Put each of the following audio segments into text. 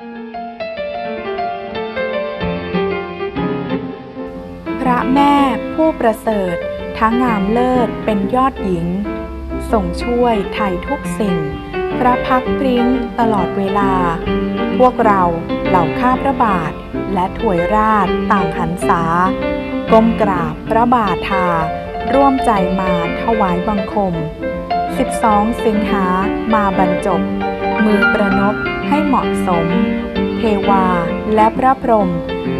พระแม่ผู้ประเสริฐทั้งงามเลิศเป็นยอดหญิงส่งช่วยไถ่ทุกสิ่ง พระพักพริ้งตลอดเวลา พวกเราเหล่าข้าพระบาท และถวยราชต่างหันษาก้มกราบพระบาทา ร่วมใจมาถวายบังคม 12 สิงหามาบรรจบ มือประนบให้เหมาะสม เทวาและพระพรหม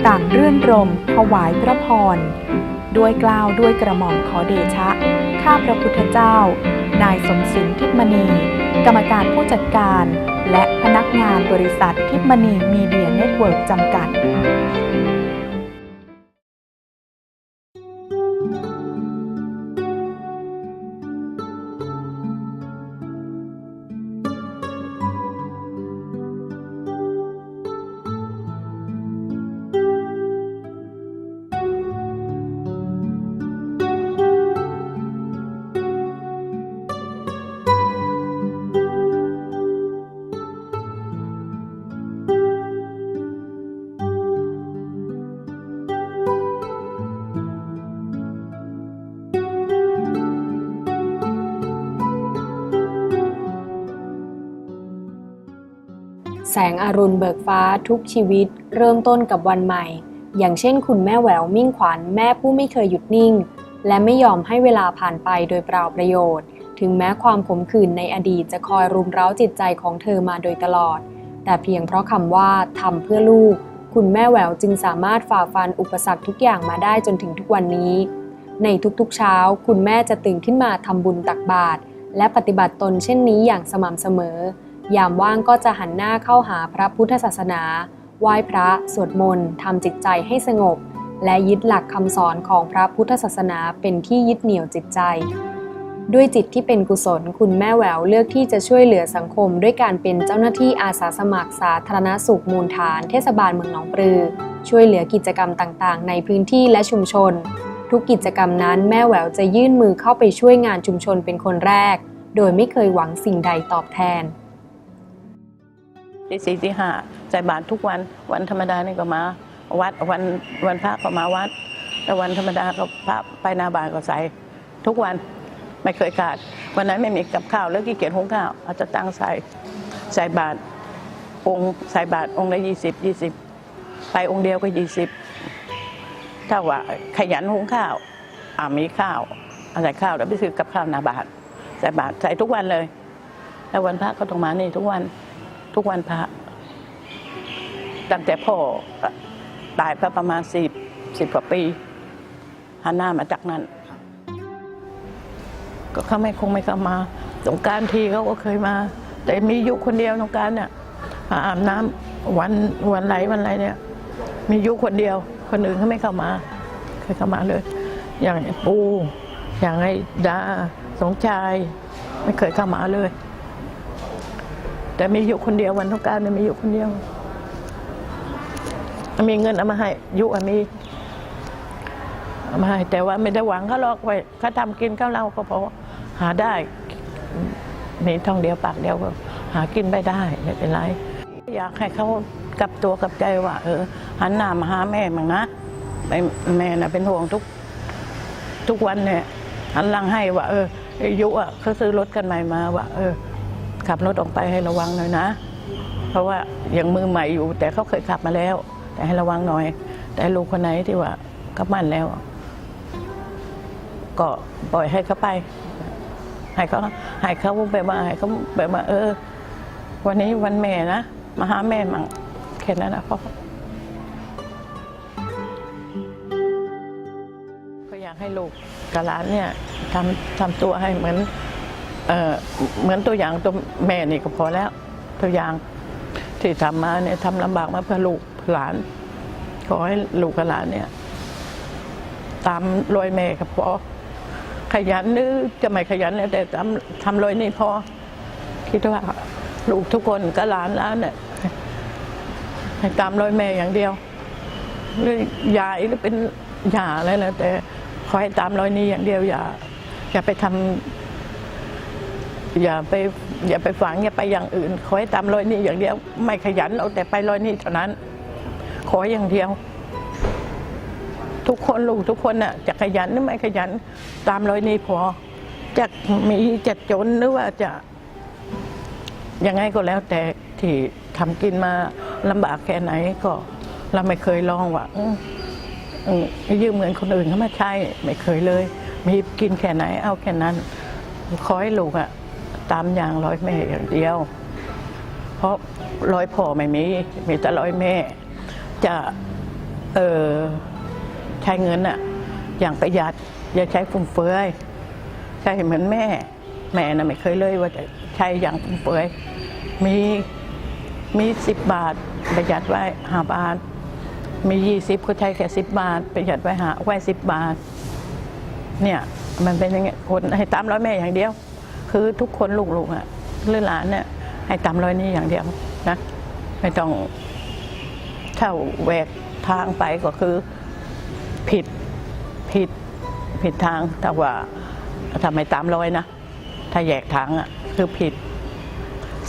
ต่างรื่นรมถวายพระพร ด้วยกล้าวด้วยกระหม่อมขอเดชะ ข้าพระพุทธเจ้า นายสมศิลทิพมณี กรรมการผู้จัดการ และพนักงานบริษัททิพมณีมีเดียเน็ตเวิร์กจำกัด แสงอรุณเบิกฟ้าทุกชีวิต เริ่มต้นกับวันใหม่ อย่างเช่นคุณแม่แหววมิ่งขวัญแม่ผู้ไม่เคยหยุดนิ่ง และไม่ยอมให้เวลาผ่านไปโดยเปล่าประโยชน์ ถึงแม้ความขมขื่นในอดีตจะคอยรุมเร้าจิตใจของเธอมาโดยตลอด แต่เพียงเพราะคำว่าทำเพื่อลูก คุณแม่แหววจึงสามารถฝ่าฟันอุปสรรคทุกอย่างมาได้จนถึงทุกวันนี้ ในทุกๆเช้า คุณแม่จะตื่นขึ้นมาทำบุญตักบาตรและปฏิบัติตนเช่นนี้อย่างสม่ำเสมอ ยามว่างก็จะหันหน้าเข้าหาพระพุทธศาสนา ไหว้พระ สวดมนต์ทำจิตใจให้สงบ และยึดหลักคำสอนของพระพุทธศาสนาเป็นที่ยึดเหนี่ยวจิตใจ ด้วยจิตที่เป็นกุศล คุณแม่แหววเลือกที่จะช่วยเหลือสังคม ด้วยการเป็นเจ้าหน้าที่อาสาสมัครสาธารณสุขมูลฐาน เทศบาลเมืองหนองปลือ ช่วยเหลือกิจกรรมต่างๆ ในพื้นที่และชุมชน ทุกกิจกรรมนั้นแม่แหววจะยื่นมือเข้าไปช่วยงานชุมชนเป็นคนแรก โดยไม่เคยหวังสิ่งใดตอบแทน ตีสี่ตีห้าใส่บาตรทุกวันวันธรรมดานี่ก็มา วัดวันวันพระก็มาวัดแต่วันธรรมดาก็พระไปนาบาตรก็ใส่ทุกวันไม่เคยขาด วันนั้นไม่มีกับข้าวแล้วขี้เกียจหุงข้าวเอาจะตั้งใส่ใส่บาตรองค์ใส่บาตรองค์ละยี่สิบยี่สิบไปองค์เดียวก็ยี่สิบถ้าว่าขยันหุงข้าวอ่ามีข้าวอาใส่ข้าวแล้วไปซื้อกับข้าวนาบาตรใส่บาตรใส่ทุกวันเลย แล้ววันพระก็ต้องมานี่ทุกวัน ทุกวันพระ ตั้งแต่พ่อตายไปประมาณสิบสิบกว่าปีหันหน้ามาจากนั้น ก็เขาไม่คงไม่เข้ามาสงการทีเขาก็เคยมา แต่มียุคคนเดียวสงการเนี่ยมาอาบน้ำวันวันไหลวันไรเนี่ย มียุคคนเดียว คนอื่นเขาไม่เข้ามาเคยเข้ามาเลย อย่างปู อย่างไอ้ดาสงชาย ไม่เคยเข้ามาเลย แต่มีอยู่คนเดียววันทุกการเนี่ยมีอยู่คนเดียว มีเงินเอามาให้ยุอะมีเอามาให้แต่ว่าไม่ได้หวังเขาหรอกไว้เขาทำกินข้าวเราก็พอหาได้มีท้องเดียวปากเดียวก็หากินไปได้ไม่เป็นไร อยากให้เขากลับตัวกลับใจว่า เออ หันหน้ามาหาแม่มั่งนะแม่น่ะเป็นห่วงทุก ทุกวันเนี่ยหันหลังให้ว่า เอออ้ยุอะเขาซื้อรถกันใหม่มาว่า เออ ขับรถออกไปให้ระวังหน่อยนะ เพราะว่ายังมือใหม่อยู่ แต่เขาเคยขับมาแล้ว แต่ให้ระวังหน่อย แต่ลูกคนไหนที่ว่าเขามั่นแล้ว ก็ปล่อยให้เขาไป ให้เขาให้เขาแบบว่าให้เขาแบบว่าเออ วันนี้วันแม่นะมาหาแม่มั่งแค่นั้นนะพ่อก็อยากให้ลูกกับหลานเนี่ยทำทำตัวให้เหมือน เออเหมือนตัวอย่างตัวแม่นี่ก็พอแล้ว ตัวอย่างที่ทำมาเนี่ยทำลำบากมาเพื่อลูกหลาน ขอให้ลูกหลานเนี่ย ตามรอยแม่ก็พอ ขยันหรือจะไม่ขยันเนี่ยแต่ทำทำรอยนี่พอ คิดว่าลูกทุกคนกับหลานแล้วเนี่ยให้ตามรอยแม่อย่างเดียวหรือยายหรือเป็นยาอะไรแล้วแต่ขอให้ตามรอยนี้อย่างเดียวอย่าอย่าไปทำ อย่าไปอย่าไปฝังอย่าไปอย่างอื่น ขอให้ตามรอยนี้อย่างเดียว ไม่ขยันเอาแต่ไปรอยนี้เท่านั้น ขออย่างเดียว ทุกคนลูกทุกคนน่ะจะขยันหรือไม่ขยันตามรอยนี้พอจะมีจะจนหรือว่าจะยังไงก็แล้วแต่ที่ทำกินมาลำบากแค่ไหนก็ เราไม่เคยลองว่ายืมเงินคนอื่นเขามาใช้ไม่เคยเลย มีกินแค่ไหนเอาแค่นั้นขอให้ลูกอะ ตามอย่างร้อยแม่อย่างเดียว เพราะร้อยพ่อไม่มีมีแต่ร้อยแม่ จะเออใช้เงินอะอย่างประหยัด อย่าใช้ฟุ่มเฟือยใช้เหมือนแม่ แม่น่ะไม่เคยเลยว่าจะใช้อย่างฟุ่มเฟือยมีมีสิบบาทประหยัดไว้ห้าบาท มียี่สิบก็ใช้แค่สิบบาท ประหยัดไว้หาไว้สิบบาท เนี่ย มันเป็นย่างเงี้ยคนให้ตามร้อยแม่อย่างเดียว คือทุกคนลูกๆอะหรือหลานเนี่ยให้ตามรอยนี้อย่างเดียวนะ ไม่ต้องถ้าแหวกทางไปก็คือผิดผิดผิดทางแต่ว่าทำไมตามรอยนะ ถ้าแยกทางอะคือผิด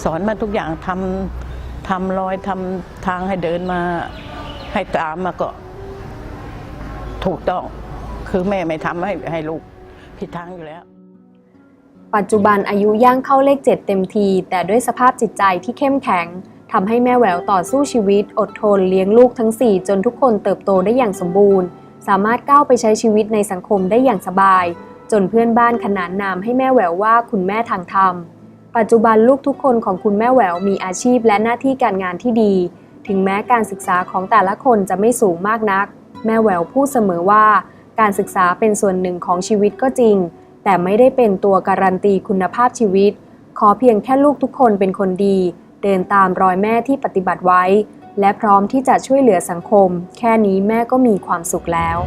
สอนมาทุกอย่างทำทำรอยทำทางให้เดินมาให้ตามมาก็ถูกต้อง คือแม่ไม่ทำให้ให้ลูกผิดทางอยู่แล้ว ปัจจุบันอายุย่างเข้าเลข 7 เต็มที แต่ด้วยสภาพจิตใจที่เข้มแข็งทำให้แม่แหววต่อสู้ชีวิต อดทนเลี้ยงลูกทั้ง 4 จนทุกคนเติบโตได้อย่างสมบูรณ์ สามารถก้าวไปใช้ชีวิตในสังคมได้อย่างสบาย จนเพื่อนบ้านขนานนามให้แม่แหววว่าคุณแม่ทางธรรม ปัจจุบันลูกทุกคนของคุณแม่แหววมีอาชีพและหน้าที่การงานที่ดี ถึงแม้การศึกษาของแต่ละคนจะไม่สูงมากนัก แม่แหววพูดเสมอว่า การศึกษาเป็นส่วนหนึ่งของชีวิตก็จริง แต่ไม่ได้เป็นตัวการันตีคุณภาพชีวิต ขอเพียงแค่ลูกทุกคนเป็นคนดี เดินตามรอยแม่ที่ปฏิบัติไว้ และพร้อมที่จะช่วยเหลือสังคม แค่นี้แม่ก็มีความสุขแล้ว